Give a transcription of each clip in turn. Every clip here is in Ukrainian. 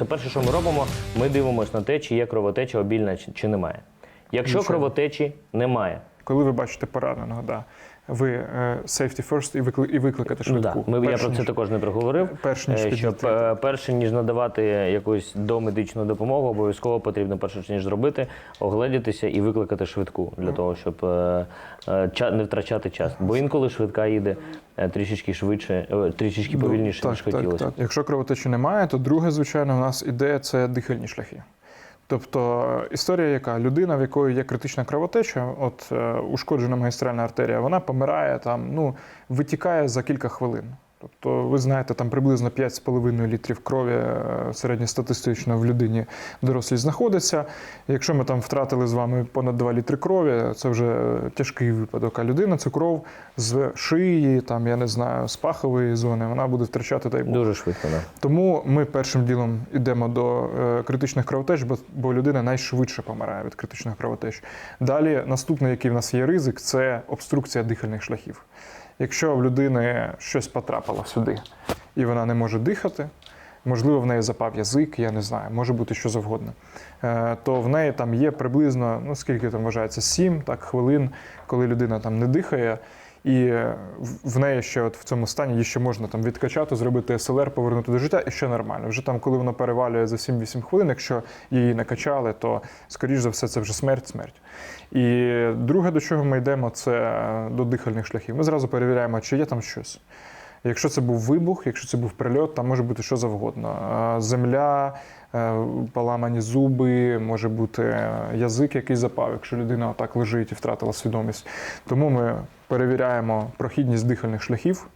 Це перше, що ми робимо, ми дивимося на те, чи є кровотеча обільна, чи, немає. Якщо Нічого. кровотечі немає, Коли ви бачите пораненого, да, ви е, safety first і, викли, і викликати ну, швидку. да, ми, я про це ніж- також не проговорив. Перш ніж Е, щоб підійти. е, перше ніж надавати якусь домедичну допомогу, обов'язково потрібно перше ніж зробити, огледітися і викликати швидку для того, щоб не втрачати час. Бо інколи швидка їде трішечки швидше, трішечки Ну, повільніше, так, ніж так, хотілося. Так. Якщо кровотечі немає, то друге, звичайно, у нас іде це дихальні шляхи. Тобто історія, яка людина, в якої є критична кровотеча, от е, ушкоджена магістральна артерія, вона помирає там, ну витікає за кілька хвилин. Тобто, ви знаєте, там приблизно 5,5 літрів крові е, середньостатистично в людині дорослій знаходиться. Якщо ми там втратили з вами понад 2 літри крові, це вже е, тяжкий випадок. А людина цю кров з шиї, там я не знаю, з пахової зони, вона буде втрачати дай Бог. Дуже швидко, да. Тому ми першим ділом йдемо до е, критичних кровотеч, бо, бо людина найшвидше помирає від критичних кровотеч. Далі наступний, який в нас є ризик, це обструкція дихальних шляхів. Якщо в людини щось потрапило сюди і вона не може дихати, можливо, в неї запав язик, я не знаю, може бути що завгодно, е, то в неї там є приблизно, ну скільки там вважається, 7 так, хвилин, коли людина там не дихає. І е, в- неї ще от в цьому стані її ще можна там відкачати, зробити СЛР, повернути до життя, і ще нормально. Вже там, коли вона перевалює за 7-8 хвилин, якщо її накачали, то скоріш за все це вже смерть, смерть. І друге, до чого ми йдемо, це до дихальних шляхів. Ми зразу перевіряємо, чи є там щось. Якщо це був вибух, якщо це був прильот, там може бути що завгодно. Земля, е, поламані зуби, може бути е, язик, який запав, якщо людина отак лежить і втратила свідомість. Тому ми перевіряємо прохідність дихальних шляхів.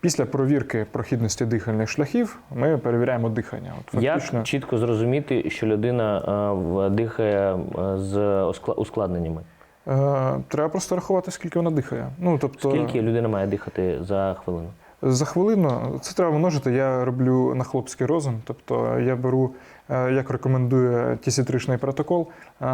Після провірки прохідності дихальних шляхів ми перевіряємо дихання. От фактично, Як чітко зрозуміти, що людина е, дихає з ускладненнями? треба просто рахувати, скільки вона дихає. Ну, тобто, Скільки людина має дихати за хвилину? За хвилину це треба множити. Я роблю на хлопський розум. Тобто я беру, е, як рекомендує тісітричний протокол, е,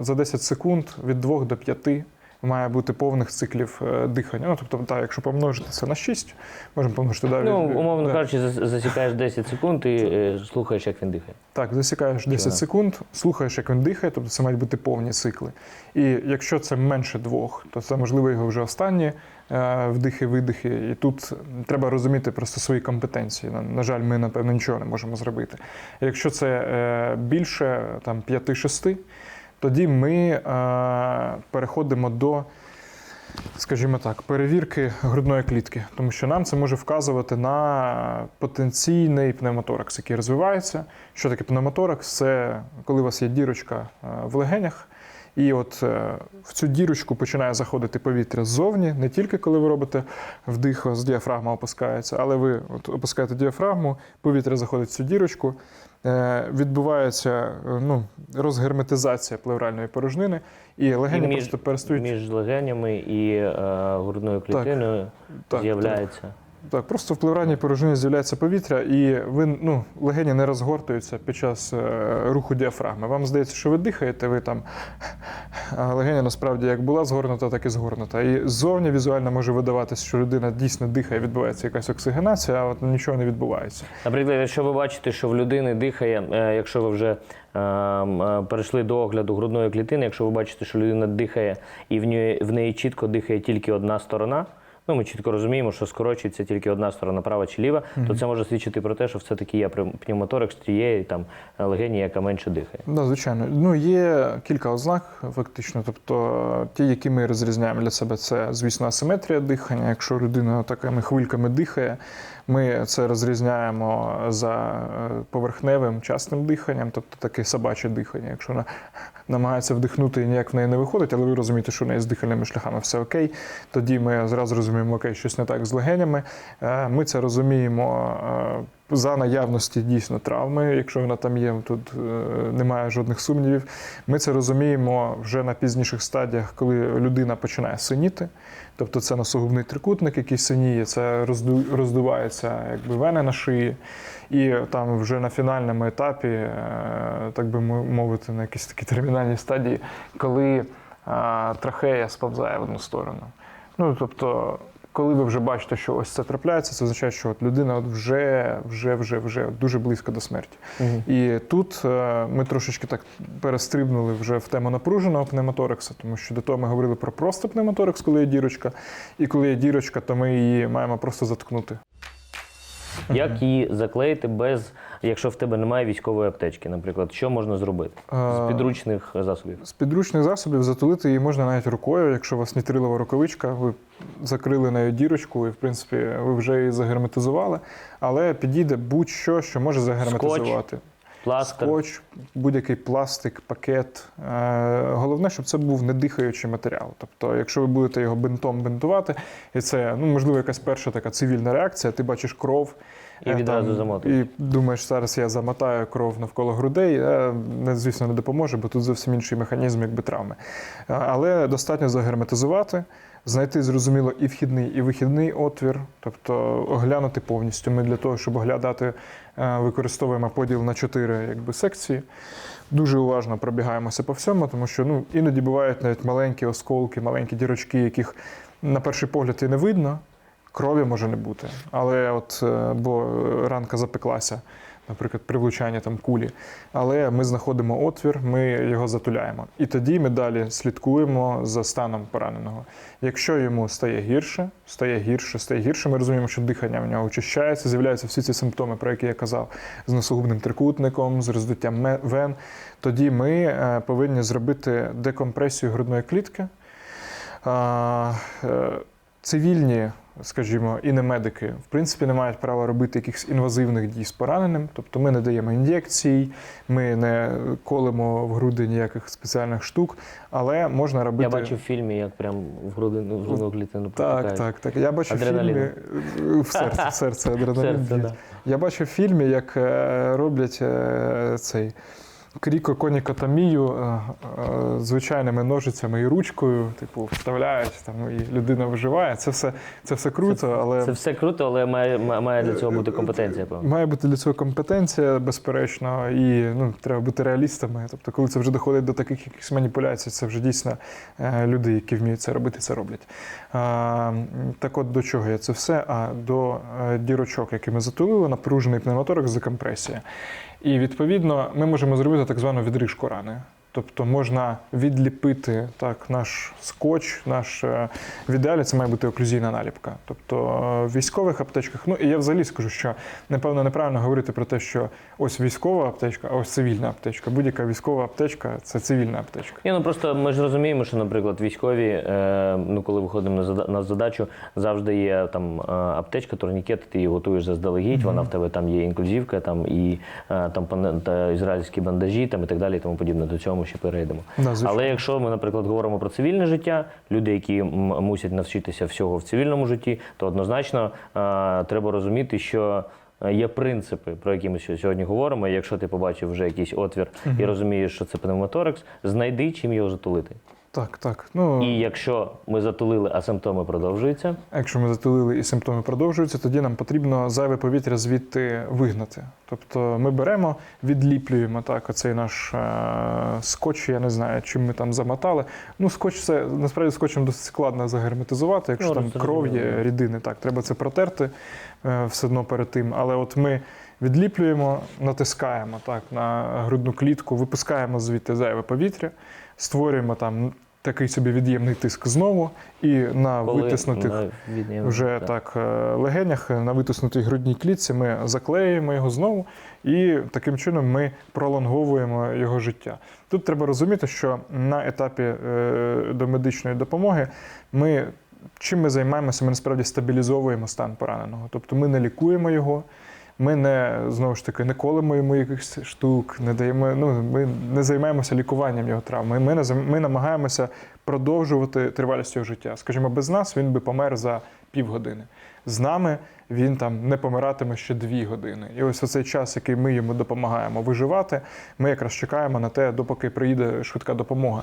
за 10 секунд від 2 до 5 має бути повних циклів е, дихання. Ну, тобто, так, якщо помножити це на 6, можемо помножити далі. Ну, умовно Да. кажучи, засікаєш 10 секунд і е, слухаєш, як він дихає. Так, засікаєш 10 да. секунд, слухаєш, як він дихає, тобто це мають бути повні цикли. І якщо це менше двох, то це можливо його вже останні е, вдихи-видихи. І тут треба розуміти просто свої компетенції. На, жаль, ми напевно нічого не можемо зробити. Якщо це е, більше там 5-6, тоді ми е, переходимо до. Скажімо так, перевірки грудної клітки, тому що нам це може вказувати на потенційний пневмоторакс, який розвивається. Що таке пневмоторакс? Це коли у вас є дірочка е, в легенях, і от е, в цю дірочку починає заходити повітря ззовні, не тільки коли ви робите вдих, діафрагма опускається, але ви от опускаєте діафрагму, повітря заходить в цю дірочку, е, відбувається е, ну, розгерметизація плевральної порожнини, і легені І між- просто перестають. Між легенями і е, грудною клітиною так, з'являється. Так, просто в плевральній порожнині з'являється повітря, і ви ну, легені не розгортуються під час е, руху діафрагми. Вам здається, що ви дихаєте, ви там. А легеня насправді як була згорнута, так і згорнута. І ззовні візуально може видаватися, що людина дійсно дихає, відбувається якась оксигенація, а от нічого не відбувається. Наприклад, якщо ви бачите, що в людини дихає, е, якщо ви вже е, е, перейшли до огляду грудної клітини, якщо ви бачите, що людина дихає і в неї, в неї чітко дихає тільки одна сторона. Ну, ми чітко розуміємо, що скорочується тільки одна сторона, права чи ліва, то це може свідчити про те, що все-таки є пневмоторакс тієї там легені, яка менше дихає. Да, звичайно. Ну, є кілька ознак, фактично. Тобто, ті, які ми розрізняємо для себе, це, звісно, асиметрія дихання. Якщо людина такими хвильками дихає, ми це розрізняємо за е, поверхневим частим диханням, тобто таке собаче дихання. Якщо вона намагається вдихнути і ніяк в неї не виходить, але ви розумієте, що в неї з дихальними шляхами все окей, тоді ми зразу розуміємо, окей, щось не так з легенями. Е, Ми це розуміємо. е, За наявності дійсно травми, якщо вона там є, тут е, немає жодних сумнівів. Ми це розуміємо вже на пізніших стадіях, коли людина починає синіти. Тобто це носогубний трикутник, який синіє, це роздувається якби вени на шиї. І там вже на фінальному етапі, так би мовити, на якійсь такій термінальній стадії, коли трахея сповзає в одну сторону. Ну, тобто, коли ви вже бачите, що ось це трапляється, це означає, що от людина от вже, вже, вже, вже дуже близько до смерті. І тут е, ми трошечки так перестрибнули вже в тему напруженого пневмоторекса, тому що до того ми говорили про просто пневмоторекс, коли є дірочка, і коли є дірочка, то ми її маємо просто заткнути. Як її заклеїти без, якщо в тебе немає військової аптечки, наприклад, що можна зробити з підручних засобів? З підручних засобів затулити її можна навіть рукою. Якщо у вас нітрилова рукавичка, ви закрили нею дірочку і, в принципі, ви вже її загерметизували. Але підійде будь-що, що може загерметизувати. Пластир. Скотч, будь-який пластик, пакет. Е, Головне, щоб це був недихаючий матеріал. Тобто, якщо ви будете його бинтом бинтувати, і це ну, можливо якась перша така цивільна реакція, ти бачиш кров. І е, відразу замотуєш. І думаєш, зараз я замотаю кров навколо грудей. Е, Не, звісно, не допоможе, бо тут зовсім інший механізм, якби травми. Е, Але достатньо загерметизувати, знайти зрозуміло і вхідний, і вихідний отвір, тобто оглянути повністю. Ми для того, щоб оглядати, використовуємо поділ на чотири якби, секції. Дуже уважно пробігаємося по всьому, тому що ну, іноді бувають навіть маленькі осколки, маленькі дірочки, яких на перший погляд і не видно. Крові може не бути, але от е, бо ранка запеклася, наприклад, при влучанні там кулі. Але ми знаходимо отвір, ми його затуляємо. І тоді ми далі слідкуємо за станом пораненого. Якщо йому стає гірше, стає гірше, стає гірше, ми розуміємо, що дихання в нього очищається, з'являються всі ці симптоми, про які я казав, з носогубним трикутником, з роздуттям вен. Тоді ми е, повинні зробити декомпресію грудної клітки. Е, Цивільні, скажімо, і не медики, в принципі, не мають права робити якихось інвазивних дій з пораненим. Тобто ми не даємо ін'єкцій, ми не колемо в груди ніяких спеціальних штук, але можна робити. Я бачив в фільмі, як прям в грудину, в грудну клітину Так, так, так. Я бачив в фільмі в серце, в серце адреналін. Серце, да. Я бачив в фільмі, як е, роблять е, цей крікоконікотомію е, е, звичайними ножицями і ручкою, типу, вставляють там і людина виживає. Це все, це все круто, але Це все круто, але має, має для цього бути компетенція, певно. має бути для цього компетенція, безперечно, і ну, треба бути реалістами. Тобто, коли це вже доходить до таких якихось маніпуляцій, це вже дійсно е, люди, які вміють це робити, це роблять. Так от до чого я це все? А до дірочок, які ми затулили, напружений пневмоторакс, декомпресія. І відповідно ми можемо зробити так звану відрижку рани. Тобто можна відліпити так наш скотч, наш е, в ідеалі це має бути оклюзійна наліпка. Тобто е, в військових аптечках, ну і я взагалі скажу, що напевно неправильно говорити про те, що ось військова аптечка, а ось цивільна аптечка. Будь-яка військова аптечка це цивільна аптечка. Ні, ну просто ми ж розуміємо, що, наприклад, військові, е, ну коли виходимо на зада- на задачу, завжди є там аптечка, турнікет, ти її готуєш заздалегідь, вона в тебе там є інклюзивка, там і там ізраїльські бандажі, там і так далі, і тому подібне. До цього ми ще перейдемо. Да, звичайно. Але якщо ми, наприклад, говоримо про цивільне життя, люди, які мусять навчитися всього в цивільному житті, то однозначно а, треба розуміти, що. е, Є принципи, про які ми сьогодні говоримо. Якщо ти побачив вже якийсь отвір і розумієш, що це пневмоторакс, знайди чим його затулити. Так, так. Ну І якщо ми затулили, а симптоми продовжуються, Якщо ми затулили і симптоми продовжуються, тоді нам потрібно зайве повітря звідти вигнати. Тобто ми беремо, відліплюємо так, оцей наш е, скотч, я не знаю, чим ми там замотали. Ну, скотч це насправді скотчем досить складно загерметизувати, якщо Ну, там кров є, рідини. Так, треба це протерти е, все одно перед тим. Але от ми відліплюємо, натискаємо так на грудну клітку, випускаємо звідти зайве повітря, створюємо там. Такий собі від'ємний тиск знову, і на коли витиснутих відніємо, вже так е, легенях на витиснутій грудній клітці ми заклеюємо його знову, і таким чином ми пролонговуємо його життя. Тут треба розуміти, що на етапі е, домедичної допомоги ми чим ми займаємося, ми насправді стабілізовуємо стан пораненого. Тобто ми не лікуємо його. Ми не знову ж таки не колемо йому якихось штук, не даємо. Ну ми не займаємося лікуванням його травм. Ми, не ми намагаємося продовжувати тривалість його життя. Скажімо, без нас він би помер за півгодини. З нами він там не помиратиме ще дві години. І ось оцей час, який ми йому допомагаємо виживати, ми якраз чекаємо на те, допоки приїде швидка допомога.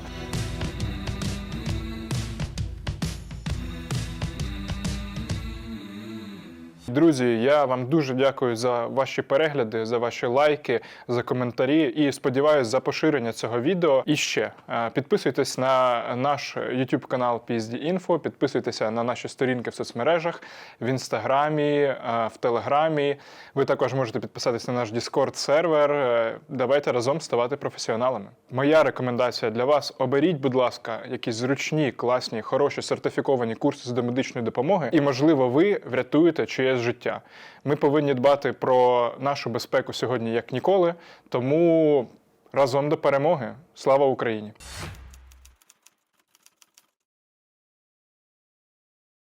Друзі, я вам дуже дякую за ваші перегляди, за ваші лайки, за коментарі і сподіваюся за поширення цього відео. І ще е, підписуйтесь на наш YouTube канал PSD Info, підписуйтеся на наші сторінки в соцмережах, в інстаграмі, е, в телеграмі. Ви також можете підписатись на наш Discord сервер. Е, Давайте разом ставати професіоналами. Моя рекомендація для вас: оберіть, будь ласка, якісь зручні, класні, хороші сертифіковані курси з домедичної допомоги, і можливо, ви врятуєте чиєсь життя. Ми повинні дбати про нашу безпеку сьогодні як ніколи. Тому разом до перемоги. Слава Україні!